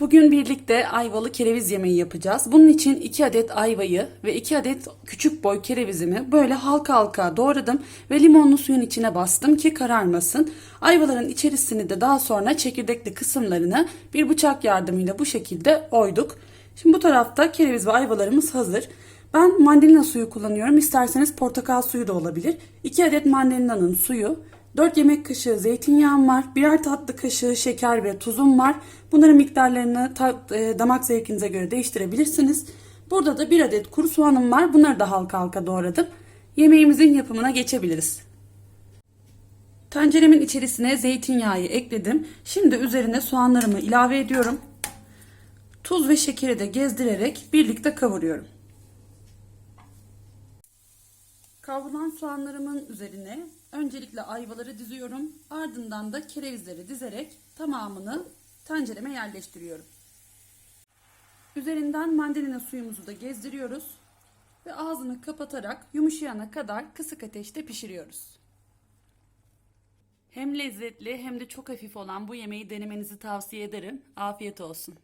Bugün birlikte ayvalı kereviz yemeği yapacağız. Bunun için 2 adet ayvayı ve 2 adet küçük boy kerevizimi böyle halka halka doğradım ve limonlu suyun içine bastım ki kararmasın. Ayvaların içerisini de daha sonra çekirdekli kısımlarını bir bıçak yardımıyla bu şekilde oyduk. Şimdi bu tarafta kereviz ve ayvalarımız hazır. Ben mandalina suyu kullanıyorum. İsterseniz portakal suyu da olabilir. 2 adet mandalinanın suyu, 4 yemek kaşığı zeytinyağım var. Birer tatlı kaşığı şeker ve tuzum var. Bunların miktarlarını ta- e, damak zevkinize göre değiştirebilirsiniz. Burada da bir adet kuru soğanım var. Bunları da halka halka doğradım. Yemeğimizin yapımına geçebiliriz. Tenceremin içerisine zeytinyağı ekledim. Şimdi üzerine soğanlarımı ilave ediyorum. Tuz ve şekeri de gezdirerek birlikte kavuruyorum. Kavrulan soğanlarımın üzerine öncelikle ayvaları diziyorum. Ardından da kerevizleri dizerek tamamını tencereme yerleştiriyorum. Üzerinden mandalina suyumuzu da gezdiriyoruz. Ve ağzını kapatarak yumuşayana kadar kısık ateşte pişiriyoruz. Hem lezzetli hem de çok hafif olan bu yemeği denemenizi tavsiye ederim. Afiyet olsun.